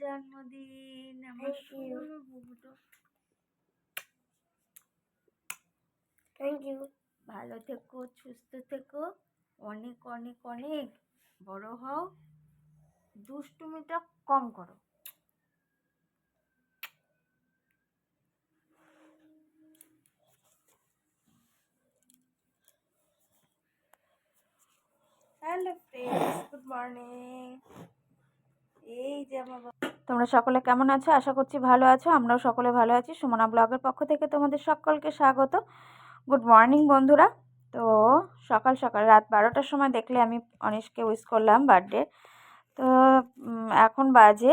জন্মদিন আমার. বুবুটো thank you ভালো থেকো সুস্থ থেকো। অনেক অনেক অনেক বড় হও। দুষ্টুমিটা কম করো। হ্যালো ফ্রেন্ডস গুড মর্নিং তোমরা সকলে কেমন আছো? আশা করছি ভালো আছো। আমরাও সকলে ভালো আছি। সুমনা ব্লগের পক্ষ থেকে তোমাদের সকলকে স্বাগত। গুড মর্নিং বন্ধুরা। তো সকাল সকাল, রাত বারোটার সময় দেখলে আমি অনিশকে উইশ করলাম বার্থডে তো এখন বাজে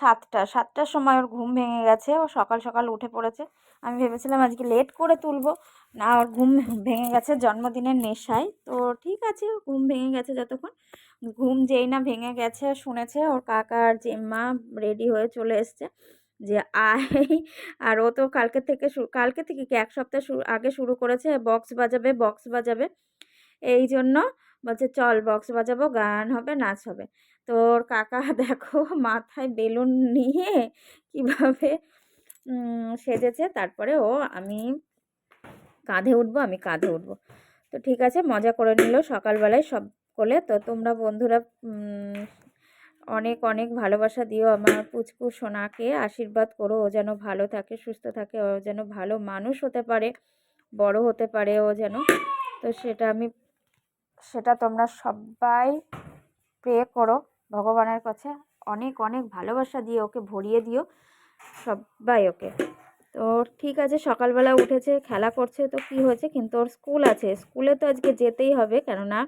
সাতটা। সাতটার সময় ওর ঘুম ভেঙে গেছে। ও সকাল সকাল উঠে পড়েছে। আমি ভেবেছিলাম আজকে লেট করে তুলবো। না, ওর ঘুম ভেঙে গেছে জন্মদিনের নেশায়। তো ঠিক আছে, ঘুম ভেঙে গেছে যতক্ষণ। ঘুম যেই না ভেঙে গেছে শুনেছে, ওর কাকা আর জেম্মা রেডি হয়ে চলে এসছে যে, আয়। আর ও তো কালকে থেকে কালকে থেকে কি, এক সপ্তাহ শুরু আগে শুরু করেছে, বক্স বাজাবে বক্স বাজাবে। এই জন্য বলছে, চল বক্স বাজাবো, গান হবে, নাচ হবে। তো ওর কাকা দেখো মাথায় বেলুন নিয়ে কীভাবে সেজেছে। তারপরে ও, আমি কাঁধে উঠবো, আমি কাঁধে উঠবো। তো ঠিক আছে, মজা করে নিল। সকালবেলায় সব কোলে তো তোমরা বন্ধুরা অনেক অনেক ভালোবাসা দিও আমার পুচকু সোনাকে। আশীর্বাদ করো, ও যেন ভালো থাকে, সুস্থ থাকে, ও যেন ভালো মানুষ হতে পারে, বড় হতে পারে ও যেন। তো সেটা আমি, সেটা তোমরা সবাই প্রে করো ভগবানের কাছে। অনেক অনেক ভালোবাসা দিয়ে ওকে ভরিয়ে দিও সবাই ওকে। তো ঠিক আছে, সকালবেলা উঠেছে, খেলা করছে, তো কি হয়েছে? কিন্তু ওর স্কুল আছে, স্কুলে তো আজকে যেতেই হবে, কেননা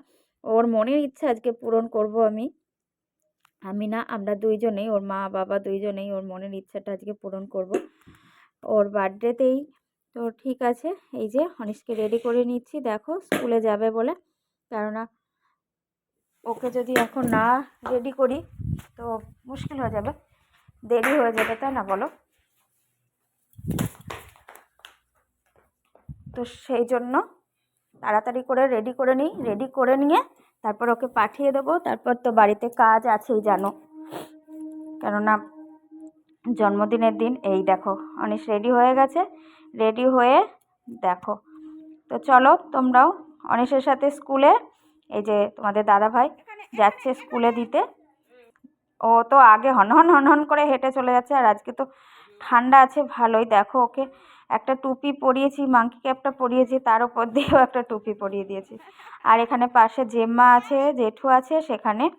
ওর মনের ইচ্ছা আজকে পূরণ করব আমি। আমি না, আমরা দুইজনেই, ওর মা, বাবা দুইজনেই ওর মনের ইচ্ছাটা আজকে পূরণ করব। ওর বার্থডেতেই তো ঠিক আছে, এই যে অনিশকে রেডি করে নিচ্ছি, দেখো স্কুলে যাবে বলে। কেননা ওকে যদি এখন না রেডি করি, তো মুশকিল হয়ে যাবে, দেরি হয়ে যাবে, তাই না বলো? তো সেই জন্য তাড়াতাড়ি করে রেডি করে নিই রেডি করে নিয়ে তারপর ওকে পাঠিয়ে দেবো। তারপর তো বাড়িতে কাজ আছেই জানো। কেননা জন্মদিনের দিন, এই দেখো, অনিশ রেডি হয়ে গেছে। রেডি হয়ে দেখো। তো চলো তোমরাও অনিশের সাথে স্কুলে এই যে তোমাদের দাদা ভাই যাচ্ছে স্কুলে দিতে। ও তো আগে হনহন হনহন করে হেঁটে চলে যাচ্ছে, আর আজকে তো ঠান্ডা আছে, ভালোই। দেখো ওকে একটা টুপি পরিয়েছি মাংকি ক্যাপটা পরিয়েছি, তার উপর দিয়েও একটা টুপি পরিয়ে দিয়েছি। আর এখানে পাশে জেম্মা আছে, জেঠু আছে, সেখানে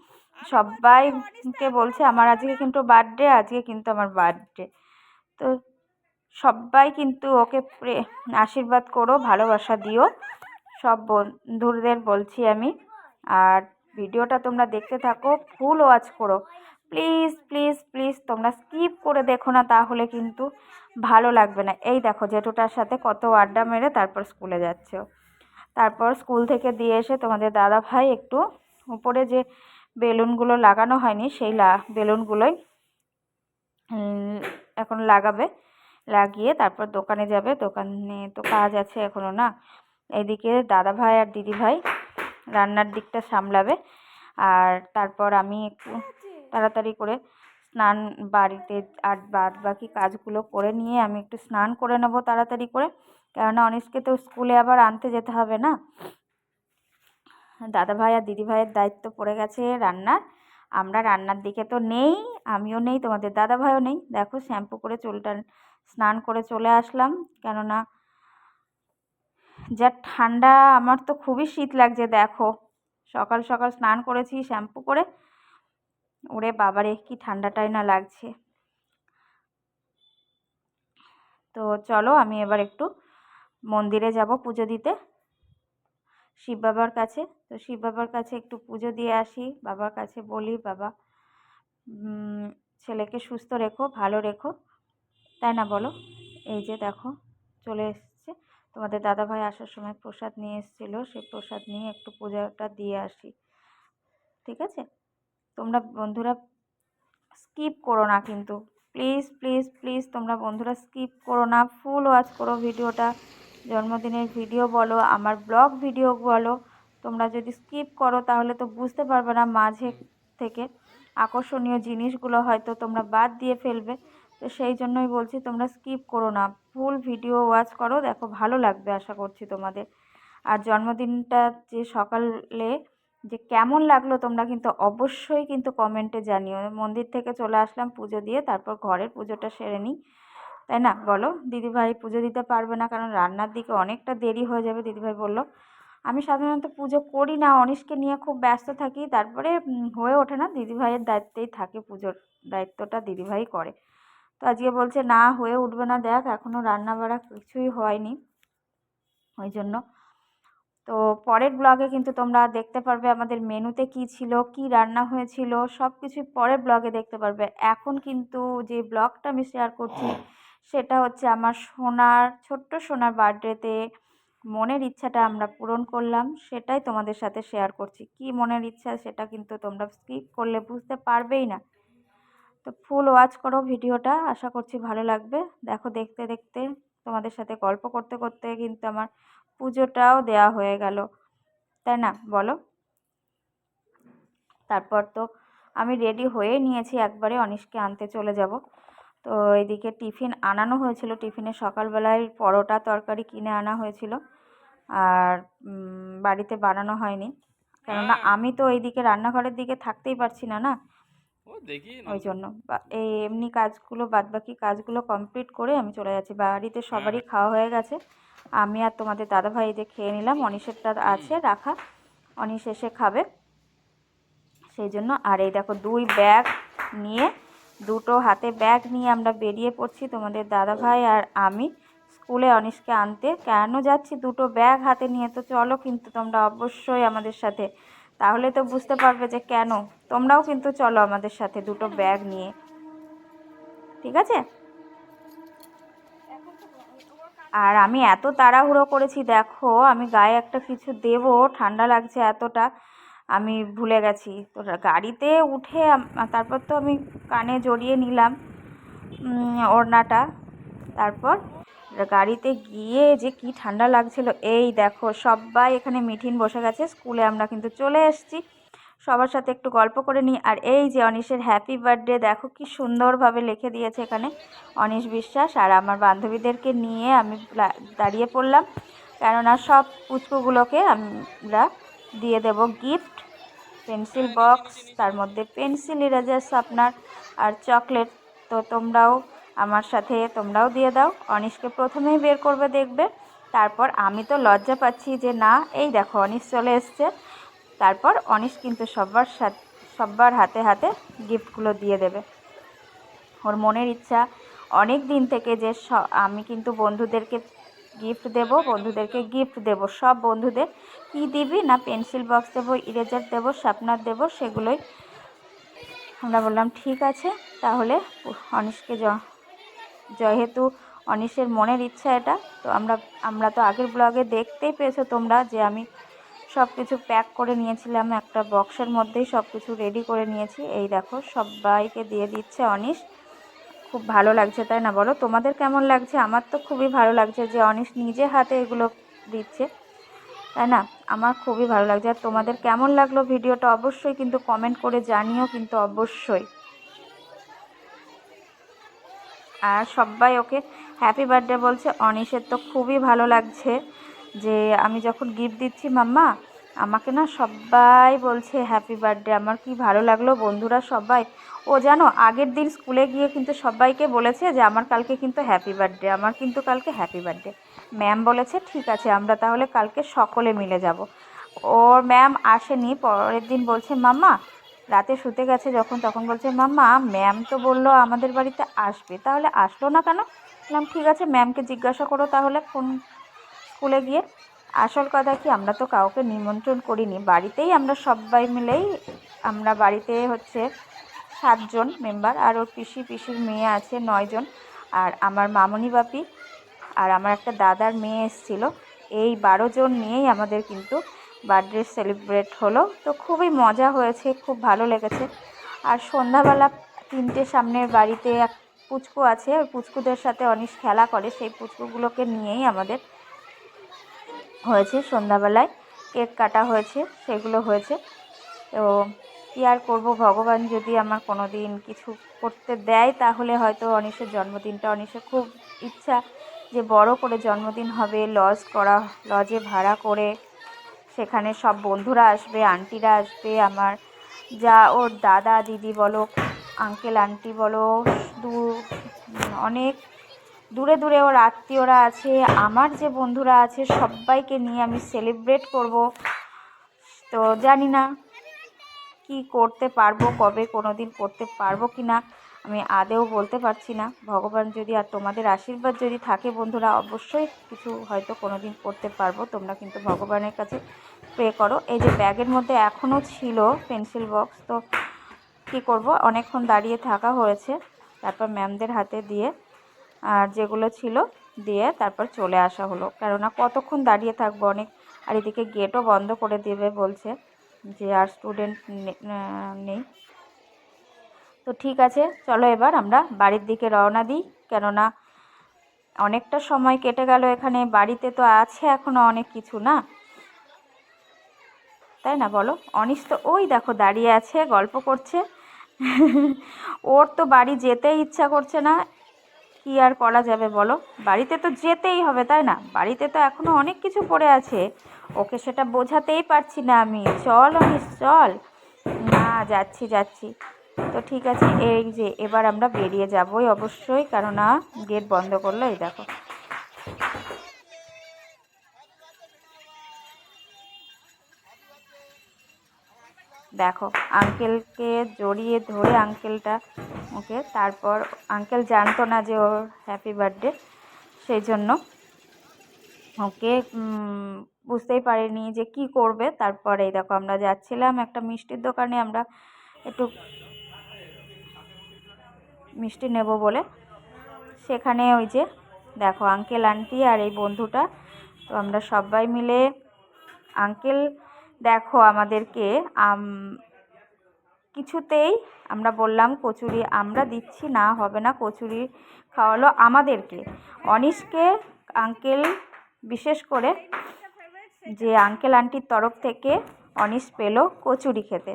সবাইকে বলছে, আমার আজকে কিন্তু বার্থডে আজকে কিন্তু আমার বার্থডে তো সবাই কিন্তু ওকে প্রে- আশীর্বাদ করো, ভালোবাসা দিও। সব বন্ধুদের বলছি আমি। আর ভিডিওটা তোমরা দেখতে থাকো, ফুল ওয়াচ করো। প্লিজ প্লিজ প্লিজ তোমরা স্কিপ করে দেখো না তাহলে কিন্তু। ভালো লাগবে না। এই দেখো জেঠুটার সাথে কত আড্ডা মেরে তারপর স্কুলে যাচ্ছে। তারপর স্কুল থেকে দিয়ে এসে তোমাদের দাদা ভাই একটু উপরে যে বেলুনগুলো লাগানো হয়নি সেই লা বেলুনগুলোই এখন লাগাবে। লাগিয়ে তারপর দোকানে যাবে। দোকানে তো কাজ আছে এখনও না। এইদিকে দাদা ভাই আর দিদি ভাই রান্নার দিকটা সামলাবে। আর তারপর আমি একটু তাড়াতাড়ি করে স্নান বাড়িতে আর বাদ বাকি কাজগুলো করে নিয়ে আমি একটু স্নান করে নেব তাড়াতাড়ি করে। কেননা অনিশকে তো স্কুলে আবার আনতে যেতে হবে না। দাদা ভাই আর দিদি ভাইয়ের দায়িত্ব পড়ে গেছে রান্নার। আমরা রান্নার দিকে তো নেই, আমিও নেই, তোমাদের দাদা ভাইও নেই। দেখো শ্যাম্পু করে চুলটা স্নান করে চলে আসলাম। কেননা যা ঠান্ডা, আমার তো খুবই শীত লাগছে, দেখো। সকাল সকাল স্নান করেছি শ্যাম্পু করে। ওরে বাবারে, কি ঠান্ডাটাই না লাগছে। তো চলো আমি এবার একটু মন্দিরে যাব পুজো দিতে। শিব বাবার কাছে, তো শিব বাবার কাছে একটু পুজো দিয়ে আসি। বাবার কাছে বলি, বাবা ছেলেকে সুস্থ রেখো, ভালো রেখো। তাই না বলো? এই যে দেখো, চলে এসছে। তোমাদের দাদাভাই আসার সময় প্রসাদ নিয়ে এসেছিল। সেই প্রসাদ নিয়ে একটু পূজাটা দিয়ে আসি। ঠিক আছে? তোমরা বন্ধুরা স্কিপ করো না কিন্তু। প্লিজ প্লিজ প্লিজ তোমরা বন্ধুরা স্কিপ করো না। ফুল ওয়াচ করো ভিডিওটা। জন্মদিনের ভিডিও বলো, আমার ব্লগ ভিডিও বলো। তোমরা যদি স্কিপ করো তাহলে তো বুঝতে পারবে না মাঝে থেকে আকর্ষণীয় জিনিসগুলো হয়তো তোমরা বাদ দিয়ে ফেলবে। তো সেই জন্যই বলছি তোমরা স্কিপ করো না। ফুল ভিডিও ওয়াচ করো। দেখো ভালো লাগবে আশা করছি তোমাদের। আর জন্মদিনটা যে সকালে যে কেমন লাগল তোমরা কিন্তু অবশ্যই কিন্তু কমেন্টে জানিও। মন্দির থেকে চলে আসলাম পুজো দিয়ে, তারপর ঘরের পুজোটা সেরে নিই। তাই না? বলো, দিদিভাই পুজো দিতে পারবে না কারণ রান্নার দিকে অনেকটা দেরি হয়ে যাবে, দিদিভাই বলল। আমি সাধারণত পুজো করি না, অনিশকে নিয়ে খুব ব্যস্ত থাকি, তারপরে হয়ে ওঠে না, দিদিভাইয়ের দায়িত্বেই থাকে পুজোর দায়িত্বটা দিদিভাই করে। তো আজকে বলছে, না, হয়ে উঠবে না, দেখ এখনও রান্না বাড়া কিছুই হয়নি। ওই জন্য তো পরের ব্লগে কিন্তু তোমরা দেখতে পারবে আমাদের মেনুতে কি ছিল, কি রান্না হয়েছিল সব কিছুই পরের ব্লগে দেখতে পারবে। এখন কিন্তু যে ব্লগটা আমি শেয়ার করছি, সেটা হচ্ছে আমার সোনার, ছোট্ট সোনার বার্থডেতে মনের ইচ্ছাটা আমরা পূরণ করলাম, সেটাই তোমাদের সাথে শেয়ার করছি। কি মনের ইচ্ছা সেটা কিন্তু তোমরা স্কিপ করলে বুঝতে পারবেই না। তো ফুল ওয়াচ করো ভিডিওটা, আশা করছি ভালো লাগবে। দেখো দেখতে দেখতে তোমাদের সাথে গল্প করতে করতে কিন্তু আমার পুজোটাও দেয়া হয়ে গেল। তাই না? বলো। তারপর তো আমি রেডি হয়ে নিয়েছি একবারে অনিশকে আনতে চলে যাব। তো এদিকে টিফিন আনানো হয়েছিল। টিফিনে সকালবেলায় পরোটা তরকারি কিনে আনা হয়েছিল। আর বাড়িতে বানানো হয়নি। কেননা আমি তো এইদিকে রান্নাঘরের দিকে থাকতেই পারছি না না? ওই জন্য বা- এই এমনি কাজগুলো বাদবাকি কাজগুলো কমপ্লিট করে আমি চলে যাচ্ছি। বাড়িতে সবারই খাওয়া হয়ে গেছে। আমি আর তোমাদের দাদাভাই যে খেয়ে নিলাম। অনিশেরটা আছে, রাখা। অনিশ এসে খাবে। সেই জন্য আর এই দেখো, দুই ব্যাগ নিয়ে, দুটো হাতে ব্যাগ নিয়ে আমরা বেরিয়ে পড়ছি তোমাদের দাদাভাই আর আমি স্কুলে অনিশকে আনতে। কেন যাচ্ছি? দুটো ব্যাগ হাতে নিয়ে তো চলো কিন্তু তোমরা অবশ্যই আমাদের সাথে। তাহলে তো বুঝতে পারবে যে কেন। তোমরাও কিন্তু চলো আমাদের সাথে দুটো ব্যাগ নিয়ে। ঠিক আছে? আর আমি এত তাড়াহুড়ো করেছি, দেখো, আমি গায়ে একটা কিছু দেবো, ঠান্ডা লাগছে এতটা, আমি ভুলে গেছি। তো গাড়িতে উঠে তারপর তো আমি কানে জড়িয়ে নিলাম ওড়নাটা। তারপর গাড়িতে গিয়ে যে কি ঠান্ডা লাগছিল, এই দেখো, সবাই এখানে মিঠিন বসে গেছে, স্কুলে আমরা কিন্তু চলে এসেছি। সবার সাথে একটু গল্প করে নিই। আর এই যে অনিশের হ্যাপি বার্থডে দেখো কি সুন্দরভাবে লিখে দিয়েছে এখানে অনিশ বিশ্বাস। আর আমার বান্ধবীদেরকে নিয়ে আমি দাঁড়িয়ে পড়লাম। কেননা সব পুচকুগুলোকে আমরা দিয়ে দেব গিফট পেন্সিল বক্স তার মধ্যে পেন্সিল ইরেজার আপনার, আর চকলেট তো তোমরাও আমার সাথে তোমরাও দিয়ে দাও। অনিশকে প্রথমেই বের করবে দেখবে। তারপর আমি তো লজ্জা পাচ্ছি যে না, এই দেখো অনিশ চলে এসছে। তারপর অনিশ কিন্তু সবার সাথে, সবার হাতে হাতে গিফটগুলো দিয়ে দেবে। ওর মনের ইচ্ছা অনেক দিন থেকে যে আমি কিন্তু বন্ধুদেরকে গিফট দেব, বন্ধুদেরকে গিফট দেব, সব বন্ধুদের কী দিবি? না পেন্সিল বক্স দেবো ইরেজার দেবো শার্পনার দেবো, সেগুলোই। আমরা বললাম, ঠিক আছে, তাহলে অনিশকে যেহেতু অনিশের মনের ইচ্ছা এটা, তো আমরা আমরা তো আগের ব্লগে দেখতেই পেয়েছ তোমরা যে আমি সব কিছু প্যাক করে নিয়েছিলাম একটা বক্সের মধ্যেই সব কিছু রেডি করে নিয়েছি। এই দেখো, সবাইকে দিয়ে দিচ্ছে অনিশ। খুব ভালো লাগছে, তাই না বলো? তোমাদের কেমন লাগছে? আমার তো খুবই ভালো লাগছে যে অনিশ নিজে হাতে এগুলো দিচ্ছে, তাই না? আমার খুবই ভালো লাগছে। আর তোমাদের কেমন লাগল ভিডিওটা অবশ্যই কিন্তু কমেন্ট করে জানিও কিন্তু অবশ্যই। আর সবাই ওকে হ্যাপি বার্থডে বলছে। অনিশের তো খুবই ভালো লাগছে যে আমি যখন গিফট দিচ্ছি মাম্মা আমাকে না সবাই বলছে হ্যাপি বার্থডে আমার কি ভালো লাগল বন্ধুরা সবাই ও জানো, আগের দিন স্কুলে গিয়ে কিন্তু সবাইকে বলেছে যে, আমার কালকে কিন্তু হ্যাপি বার্থডে আমার কিন্তু কালকে হ্যাপি বার্থডে ম্যাম বলেছে, ঠিক আছে, আমরা তাহলে কালকে সকলে মিলে যাব। ওর ম্যাম আসেনি, পরের দিন বলছে, মাম্মা, রাতে শুতে গেছে যখন। তখন বলছে, মাম্মা ম্যাম তো বলল আমাদের বাড়িতে আসবে। তাহলে আসলো না কেন? বললাম, ঠিক আছে ম্যামকে জিজ্ঞাসা করো তাহলে ফোন স্কুলে গিয়ে। আসল কথা কি, আমরা তো কাউকে নিমন্ত্রণ করিনি। বাড়িতেই আমরা সবাই মিলেই আমরা বাড়িতে হচ্ছে সাতজন মেম্বার, আর ওর পিসি, পিসির মেয়ে আছে নয়জন, আর আমার মামনি বাপি আর আমার একটা দাদার মেয়ে এসেছিল। এই বারো জন নিয়েই আমাদের কিন্তু বার্থডে সেলিব্রেট হলো। তো খুবই মজা হয়েছে, খুব ভালো লেগেছে। আর সন্ধ্যাবেলা তিনটে সামনের বাড়িতে এক পুচকু আছে, ওই পুচকুদের সাথে অনিশ খেলা করে, সেই পুচকুগুলোকে নিয়েই আমাদের হয়েছে, সন্ধ্যাবেলায় কেক কাটা হয়েছে, সেগুলো হয়েছে। তো কী আর করব? ভগবান যদি আমার কোনো দিন কিছু করতে দেয়, তাহলে হয়তো অনিশের জন্মদিনটা। অনিশের খুব ইচ্ছা যে বড় করে জন্মদিন হবে, লজ করা, লজে ভাড়া করে। সেখানে সব বন্ধুরা আসবে, আন্টিরা আসবে, আমার যা ওর দাদা, দিদি বলো, আঙ্কেল, আন্টি বলো, দু অনেক দূরে দূরে ওর আত্মীয়রা আছে, আমার যে বন্ধুরা আছে, সবাইকে নিয়ে আমি সেলিব্রেট করব। তো জানি না কি করতে পারব, কবে কোনো দিন করতে পারব কি না আমি আদেও বলতে পারছি না। ভগবান যদি আর তোমাদের আশীর্বাদ যদি থাকে বন্ধুরা, অবশ্যই কিছু হয়তো কোনো দিন করতে পারব। তোমরা কিন্তু ভগবানের কাছে প্রে করো। এই যে ব্যাগের মধ্যে এখনও ছিল পেন্সিল বক্স তো কী করব? অনেকক্ষণ দাঁড়িয়ে থাকা হয়েছে। তারপর ম্যামদের হাতে দিয়ে আর যেগুলো ছিল দিয়ে তারপর চলে আসা হলো। কেননা কতক্ষণ দাঁড়িয়ে থাকব অনেক, আর এদিকে গেটও বন্ধ করে দেবে বলছে যে আর স্টুডেন্ট নেই। তো ঠিক আছে, চলো এবার আমরা বাড়ির দিকে রওনা দিই। কেননা অনেকটা সময় কেটে গেল এখানে, বাড়িতে তো আছে এখনও অনেক কিছু না। তাই না বলো? অনিশ তো ওই দেখো দাঁড়িয়ে আছে, গল্প করছে। ওর তো বাড়ি যেতেই ইচ্ছা করছে না কি আর করা যাবে বলো? বাড়িতে তো যেতেই হবে, তাই না? বাড়িতে তো এখনও অনেক কিছু পড়ে আছে। ওকে সেটা বোঝাতেই পারছি না আমি। চল আমি চল। না, যাচ্ছি যাচ্ছি। তো ঠিক আছে, এই যে, এবার আমরা বেরিয়ে যাবই অবশ্যই। কেননা গেট বন্ধ করল, এই দেখো। দেখো আঙ্কেলকে জড়িয়ে ধরে আঙ্কেলটা ওকে, তারপর আঙ্কেল জানতো না যে ওর হ্যাপি বার্থডে সেই জন্য ওকে বুঝতেই পারিনি যে কি করবে। তারপরে দেখো, আমরা যাচ্ছিলাম একটা মিষ্টির দোকানে, আমরা একটু মিষ্টি নেব বলে। সেখানে ওই যে দেখো আঙ্কেল আন্টি আর এই বন্ধুটা, তো আমরা সবাই মিলে আঙ্কেল দেখো আমাদেরকে, আম, কিছুতেই আমরা বললাম কচুরি আমরা দিচ্ছি না, হবে না কচুরি খাওয়ালো আমাদেরকে। অনিশকে আঙ্কেল বিশেষ করে যে আঙ্কেল আন্টির তরফ থেকে অনিশ পেল কচুরি খেতে।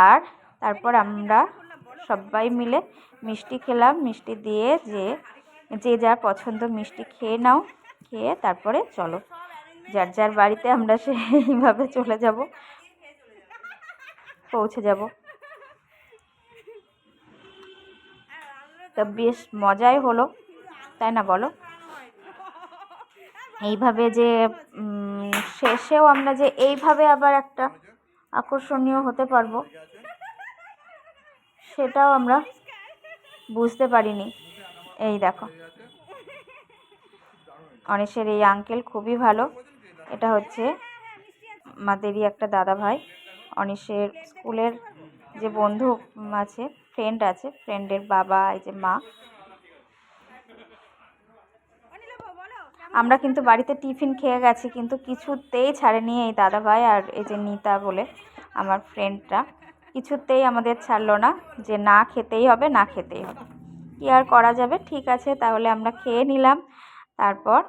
আর তারপর আমরা সবাই মিলে মিষ্টি খেলাম, মিষ্টি দিয়ে যে যে যার পছন্দ মিষ্টি খেয়ে নাও, খেয়ে তারপরে চলো। যার যার বাড়িতে আমরা সেইভাবে চলে যাব, পৌঁছে যাব। তো বেশ মজাই হলো, তাই না বলো? এইভাবে যে শেষেও আমরা যে এইভাবে আবার একটা আকর্ষণীয় হতে পারব, সেটাও আমরা বুঝতে পারিনি। এই দেখো, অনিশের এই আঙ্কেল খুবই ভালো। এটা হচ্ছে আমাদেরই একটা দাদা ভাই অনিশের স্কুলের যে বন্ধু আছে ফ্রেন্ড আছে ফ্রেন্ডের বাবা, এই যে মা। আমরা কিন্তু বাড়িতে টিফিন খেয়ে গেছি, কিন্তু কিছুতেই ছাড়েনি এই দাদা ভাই আর এই যে নিতা বলে আমার ফ্রেন্ডটা কিছুতেই আমাদের ছাড়লো না যে না খেতেই হবে, না খেতেই হবে। কী আর করা যাবে? ঠিক আছে, তাহলে আমরা খেয়ে নিলাম। তারপর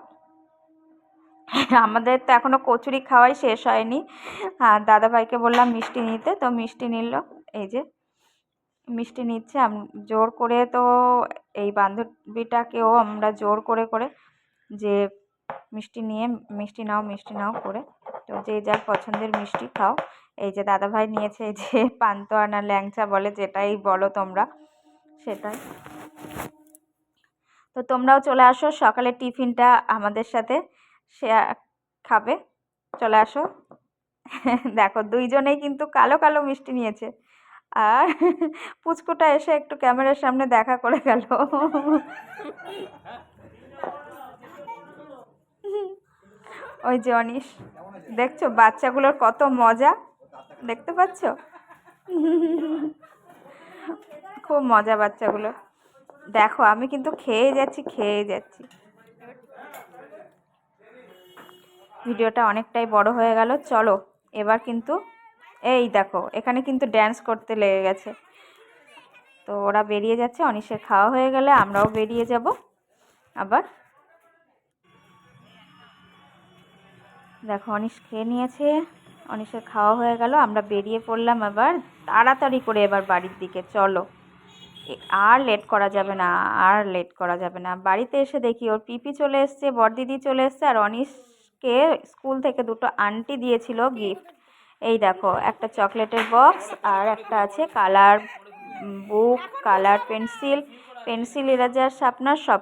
আমাদের তো এখনও কচুরি খাওয়াই শেষ হয়নি। আর দাদাভাইকে বললাম মিষ্টি নিতে, তো মিষ্টি নিল। এই যে মিষ্টি নিচ্ছে জোর করে তো এই বান্ধবীটাকেও আমরা জোর করে করে যে মিষ্টি নিয়ে, মিষ্টি নাও মিষ্টি নাও করে, তো যে যার পছন্দের মিষ্টি খাও। এই যে দাদাভাই নিয়েছে এই যে পান্তুয়া না ল্যাংচা বলে যেটাই বলো তোমরা, সেটাই। তো তোমরাও চলে আসো সকালে টিফিনটা আমাদের সাথে। শেয়ার খাবে। চলে আসো। দেখো, দুইজনেই কিন্তু কালো কালো মিষ্টি নিয়েছে। আর পুচকুটা এসে একটু ক্যামেরার সামনে দেখা করে গেল। ওই যে অনিশ, দেখছ? বাচ্চাগুলোর কত মজা। দেখতে পাচ্ছ? খুব মজা বাচ্চাগুলো। দেখো, আমি কিন্তু খেয়ে যাচ্ছি খেয়ে যাচ্ছি। ভিডিওটা অনেকটাই বড় হয়ে গেল। চলো, এবার কিন্তু এই দেখো, এখানে কিন্তু ড্যান্স করতে লেগে গেছে। তো ওরা বেরিয়ে যাচ্ছে, অনিশের খাওয়া হয়ে গেলে আমরাও বেরিয়ে যাব। আবার দেখো, অনিশ খেয়ে নিয়েছে, অনিশের খাওয়া হয়ে গেল, আমরা বেরিয়ে পড়লাম এবার তাড়াতাড়ি করে এবার বাড়ির দিকে, চলো। আর লেট করা যাবে না, আর লেট করা যাবে না। বাড়িতে এসে দেখি ওর পিপি চলে এসছে, বড়দিদি চলে এসছে, আর অনিশকে স্কুল থেকে দুটো আন্টি দিয়েছিল গিফট এই দেখো, একটা চকলেটের বক্স আর একটা আছে colour book colour pencil pencil eraser sharpener সব